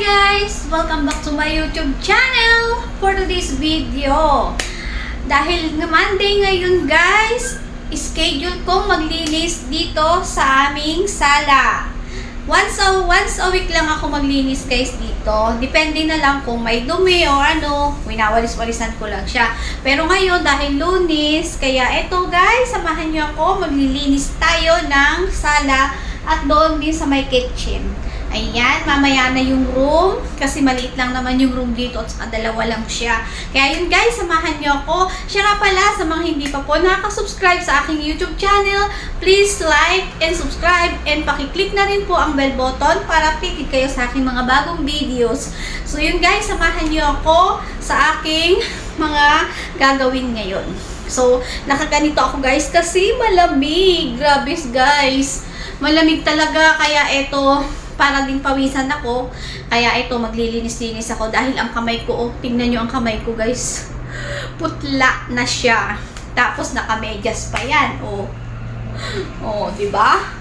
guys! Welcome back to my YouTube channel for today's video. Dahil Monday ngayon guys, schedule kong maglinis dito sa aming sala. Once a, once a week lang ako maglinis guys dito. Depende na lang kung may dumi o ano, winawalis-walisan ko lang siya. Pero ngayon dahil lunis, kaya eto guys, samahan niyo ako, maglilinis tayo ng sala at doon din sa may kitchen. Ayan, mamaya na yung room kasi maliit lang naman yung room dito at saka dalawa lang siya. Kaya yun guys, samahan niyo ako. Siya nga pala sa mga hindi pa po nakaka-subscribe sa aking YouTube channel, please like and subscribe and pakiclick na rin po ang bell button para updated kayo sa aking mga bagong videos. So yun guys, samahan niyo ako sa aking mga gagawin ngayon. So, nakaganito ako guys kasi malamig. Grabe guys. Malamig talaga kaya eto para din pawisan ako. Kaya ito, maglilinis-linis ako dahil ang kamay ko, oh, tingnan nyo ang kamay ko guys. Putla na siya. Tapos nakamedyas pa yan, oh. Oh, di ba?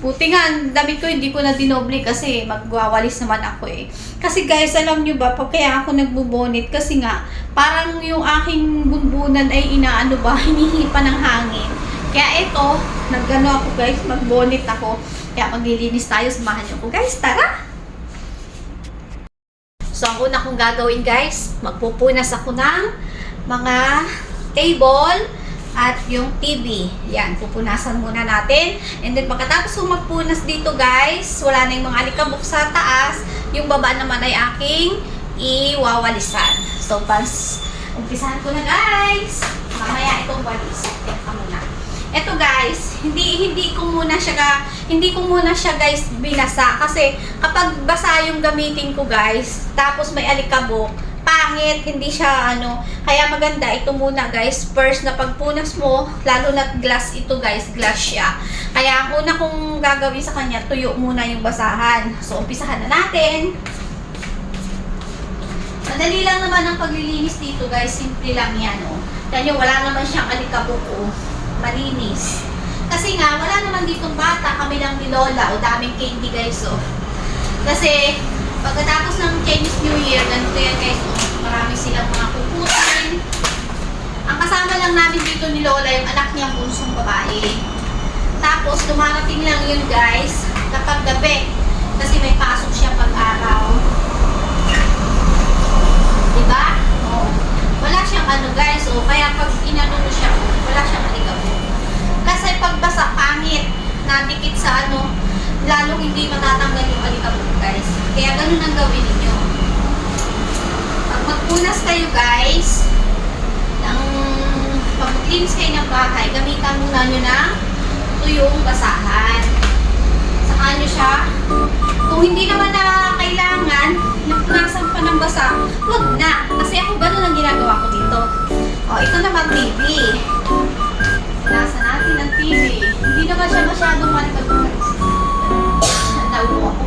Buti nga, damit ko hindi ko na dinoble kasi magwawalis naman ako eh. Kasi guys, alam nyo ba, pag kaya ako nagbubonit kasi nga, parang yung aking bunbunan ay inaano ba, hinihipa ng hangin. Kaya ito, naggano ako guys, magbonit ako. Kaya maglilinis tayo, samahan niyo ko guys, tara! So, ang una kong gagawin guys, magpupunas ako ng mga table at yung TV. Yan, pupunasan muna natin. And then, pagkatapos kong magpunas dito guys, wala na yung mga alikabok sa taas. Yung baba naman ay aking iwawalisan. So, pas, umpisahan ko na guys. Mamaya itong walis. Teka muna. Eto guys, hindi hindi ko muna siya hindi ko muna siya guys binasa kasi kapag basa yung gamitin ko guys, tapos may alikabok, pangit, hindi siya ano, kaya maganda ito muna guys, first na pagpunas mo, lalo na glass ito guys, glass siya. Kaya una kong gagawin sa kanya, tuyo muna yung basahan. So umpisahan na natin. Madali lang naman ang paglilinis dito guys, simple lang yan oh. Kaya wala naman siyang alikabok oh malinis. Kasi nga, wala naman ditong bata, kami lang ni Lola, o daming candy guys, oh. Kasi, pagkatapos ng Chinese New Year, ganito yan guys, oh, marami silang mga kukutin. Ang kasama lang namin dito ni Lola, yung anak niya, bunsong babae. Tapos, dumarating lang yun guys, kapag gabi. Kasi may pasok siya pag-araw. Diba? Oh. Wala siyang ano guys, oh. Kaya pag inano siya, wala siyang. Kasi pag basa, pangit, nadikit sa ano, lalong hindi matatanggal yung alikabok guys. Kaya ganun ang gawin ninyo. Pag magpunas kayo guys, ng pag maglinis kayo ng bahay, gamitan muna nyo ng tuyong basahan. Saka nyo siya, kung hindi naman na kailangan, napunasan pa ng basa, huwag na. Kasi ako ganun ang ginagawa ko dito. O, ito naman TV. Nasa natin ang TV. Hindi naman siya masyadong malikabok guys. Naubo ako.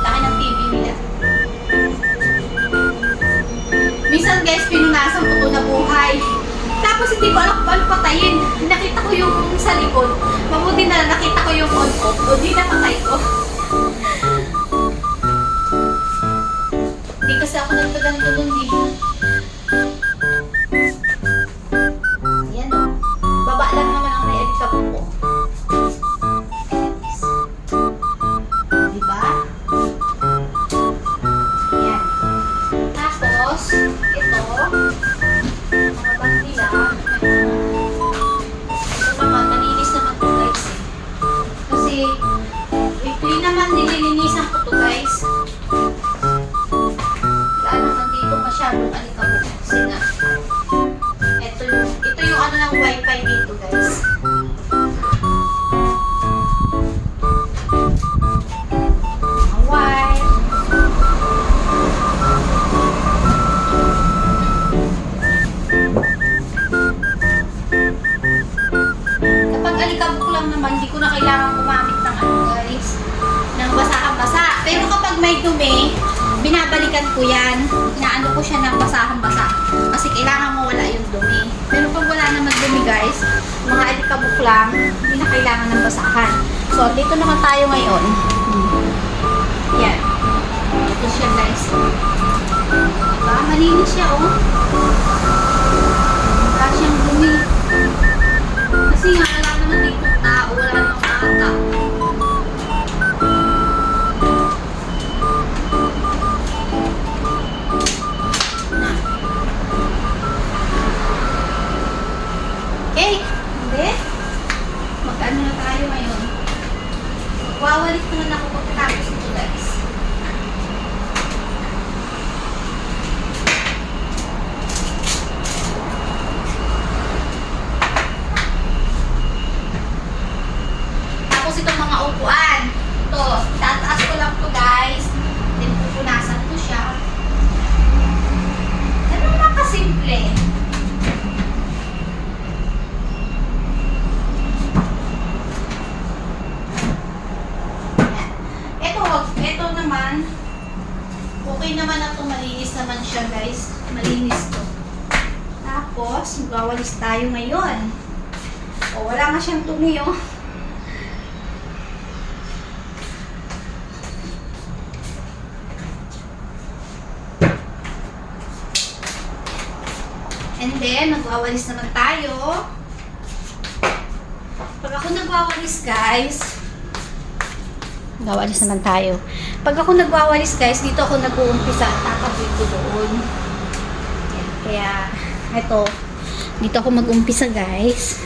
Laki ng TV nila. Minsan guys, pinunasan ko to na buhay. Tapos hindi ko alam paano patayin. Nakita ko yung sa likod. Mabuti na nakita ko yung on off. O di na patay ko. Kasi ako nagpaganto dun di. Yan o. Baba lang naman ang alikabok ko. Diba? Yan. Tapos, ito, mga bag nila. Ito naman, malinis naman to guys. Kasi, weekly naman nililinisan wifi dito guys. Lang, hindi na kailangan ng basahan. So, dito naman tayo ngayon. Yan. Ito siya guys. Diba? Malinis siya oh. Wawalit naman ako pagkatapos nito guys. Tapos itong mga upuan. Ito, tataas ko lang to guys. Then pupunasan ko siya. Ganun lang kasimple. Ito, ito naman, okay naman na to, malinis naman siya guys. Malinis to. Tapos, magwawalis tayo ngayon. O, wala nga siyang tumi oh. And then, nagwawalis naman tayo. Pag ako nagwawalis, guys, Gawalis naman tayo. Pag ako nagwawalis guys, dito ako nag-uumpisa at tatabi ko doon. Kaya, eto, dito ako mag-umpisa guys.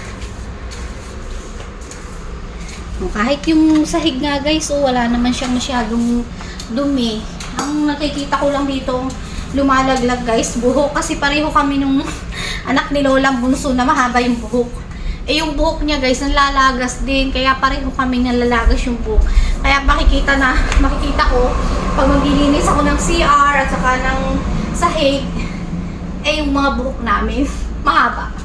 O, kahit yung sahig nga guys, oh, wala naman siyang masyadong dumi. Ang nakikita ko lang dito, lumalaglag guys, buhok. Kasi pareho kami nung anak ni Lola Bunso na mahaba yung buhok. Eh yung buhok niya guys, nalalagas din. Kaya pareho kami nalalagas yung buhok. Kaya makikita na, makikita ko, pag maglilinis ako ng CR at saka ng sahig, eh yung mga buhok namin, mahaba.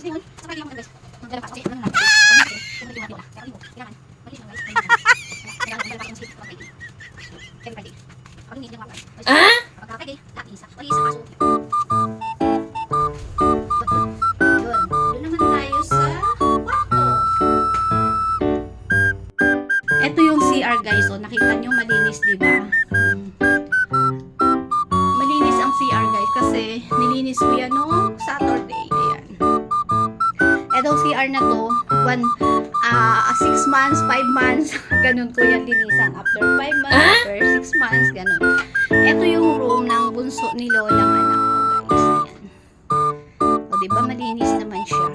Saya ngomong, one, ah 6 months, 5 months, ganun ko yan linisan. After 5 months, after 6 months, ganun. Ito yung room ng bunso ni Lolang anak ko guys. Ayan. O, di ba malinis naman siya.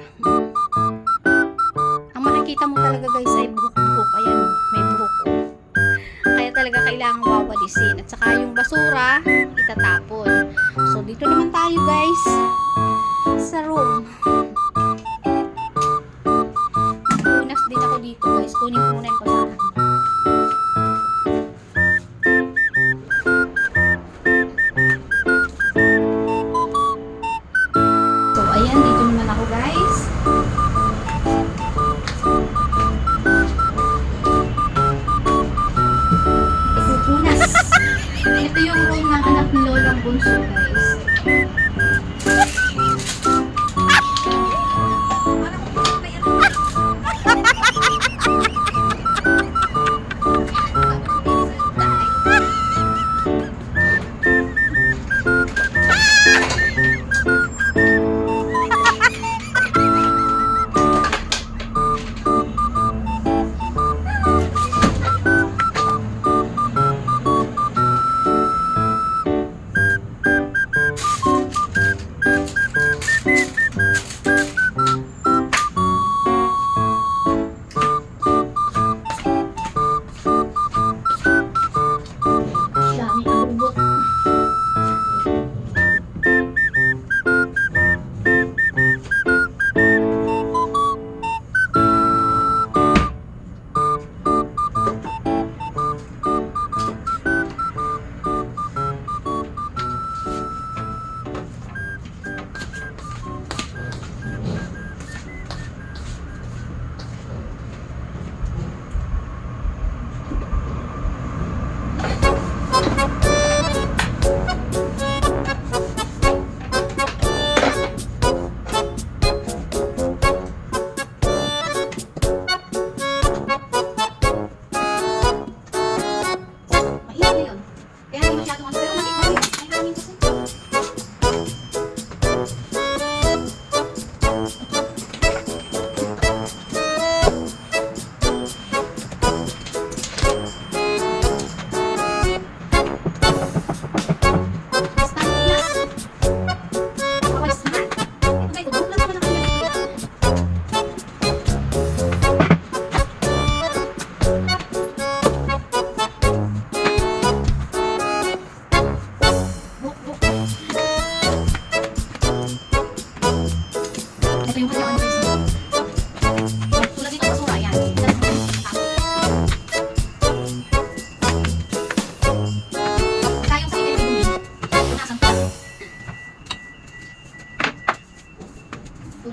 Ang makikita mo talaga guys ay buhok-buhok. Ayan, may buhok. oh. Kaya talaga kailangan wawalisin. At saka yung basura, itatapon. So, dito naman tayo guys sa room.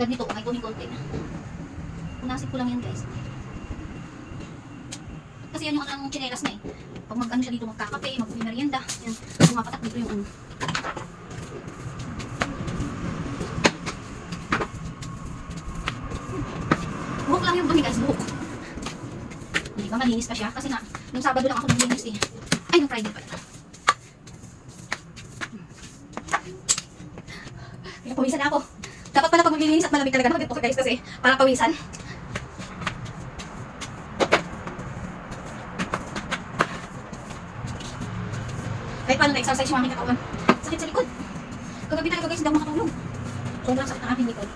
Tulad nito, kung may dumi konti. Punasin ko lang yan guys. Kasi yan yung ang chinelas na eh. Pag mag ano siya dito, magkakape, magmerienda. Yan, pumapatak dito yung ano. Buhok lang yung dumi guys, buhok. Hindi ba malinis pa siya? Kasi nga, nung Sabado lang ako naglinis eh. Ay, nung Friday pala. Kaya pawisan na ako. Maglilinis at malamig talaga na mag guys kasi parang pawisan. Kahit paano na-exercise yung aking katawan. Sakit sa likod. Kagabi talaga guys, hindi ako makatulog. Sobrang sakit ng aking likod.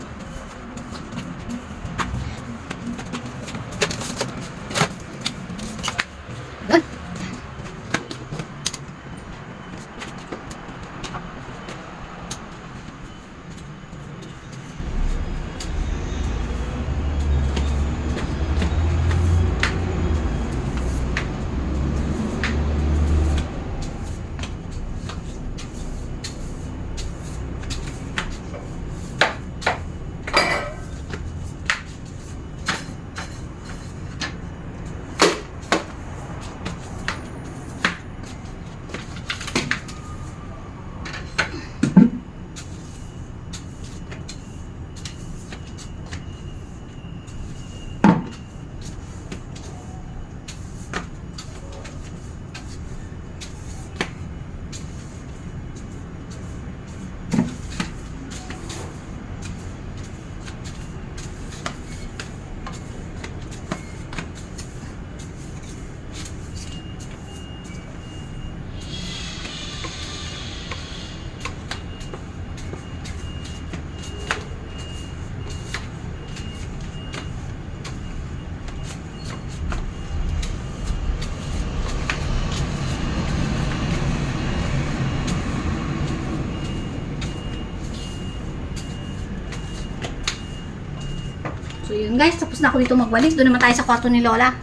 Guys, tapos na ako dito magwalis. Doon naman tayo sa kwarto ni Lola.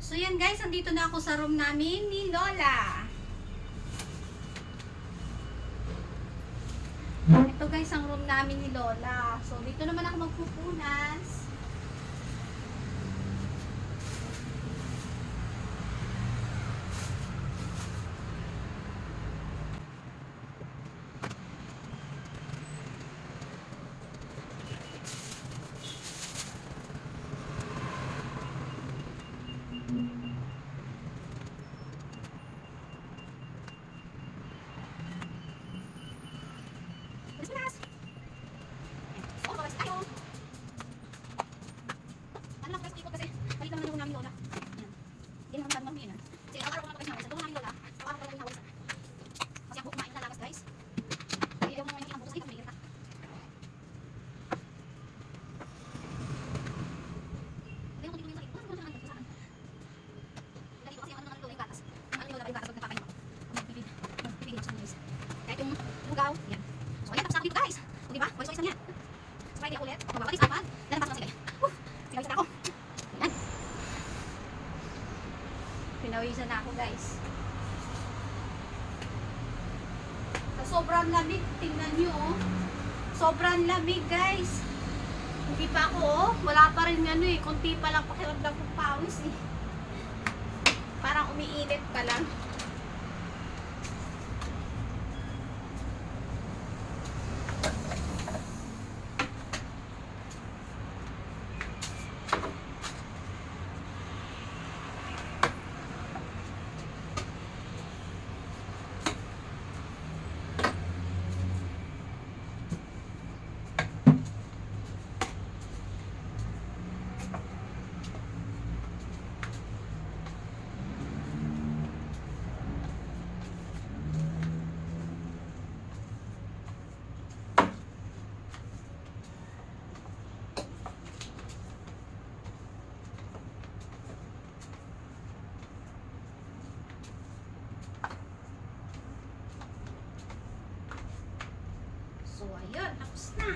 So yan guys, andito na ako sa room namin ni Lola. Ito guys ang room namin ni Lola. So dito naman ako magpupunas. Punas punas! Oh, guys, tayo! Ano lang guys, ikot kasi balik naman yung room namin Lola. Yan. Hindi naman kami mamili yan. Kasi araw-araw ko na guys sa room namin Lola. Araw-araw ko na nawalis. Kasi ako kumain na labas guys. Kaya yung mga hindi ang bukas ay pamilya. Hindi ako dito yung sakit. Ano naman ang saan? Dito kasi ang ano ng Lola yung gatas. Ang ano yung Lola yung gatas pag nagpapahinga ko. Magpipid. Magpipid sa guys. Kahit yung lugaw, yan. So ayan, tapos na ako dito guys. O diba? Voice voice lang yan. So Friday ako ulit. Magbabalis iPad. Lalabas ko na sila. Woo! Pinawisan na ako. Ayan. Pinawisan na ako guys. Sa sobrang lamig, tingnan nyo oh. Sobrang lamig guys. Hindi pa ako oh. Wala pa rin ano eh. Kunti pa lang pakiramdam kong pawis eh. Parang umiinit pa lang. So, ayun. Tapos na.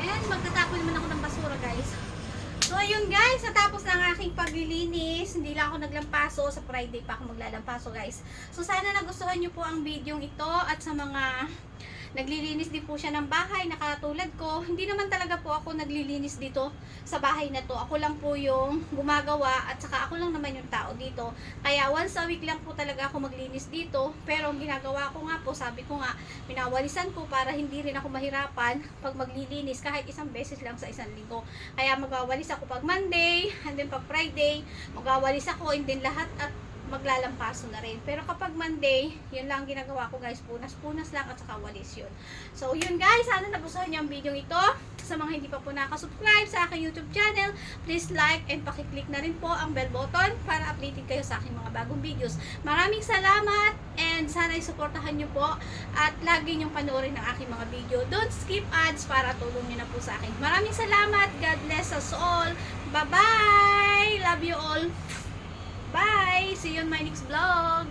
And, magtatapon naman ako ng basura, guys. So, ayun, guys. Natapos na ang aking paglilinis. Hindi lang ako naglampaso. Sa Friday pa ako maglalampaso, guys. So, sana nagustuhan nyo po ang video ito. At sa mga naglilinis din po siya ng bahay na katulad ko. Hindi naman talaga po ako naglilinis dito sa bahay na to. Ako lang po yung gumagawa at saka ako lang naman yung tao dito. Kaya once a week lang po talaga ako maglinis dito. Pero ang ginagawa ko nga po, sabi ko nga, pinawalisan ko para hindi rin ako mahirapan pag maglilinis kahit isang beses lang sa isang linggo. Kaya magwawalis ako pag Monday, and then pag Friday, magwawalis ako, and then lahat at maglalampaso na rin. Pero kapag Monday, yun lang ang ginagawa ko guys, punas-punas lang at saka walis yun. So yun guys, sana nagustuhan niyo ang video ito. Sa mga hindi pa po nakasubscribe sa aking YouTube channel, please like and pakiclick na rin po ang bell button para updated kayo sa aking mga bagong videos. Maraming salamat and sana isuportahan niyo po at lagi niyong panoorin ang aking mga video. Don't skip ads para tulong niyo na po sa akin. Maraming salamat. God bless us all. Bye-bye! Love you all. Bye! See you on my next vlog!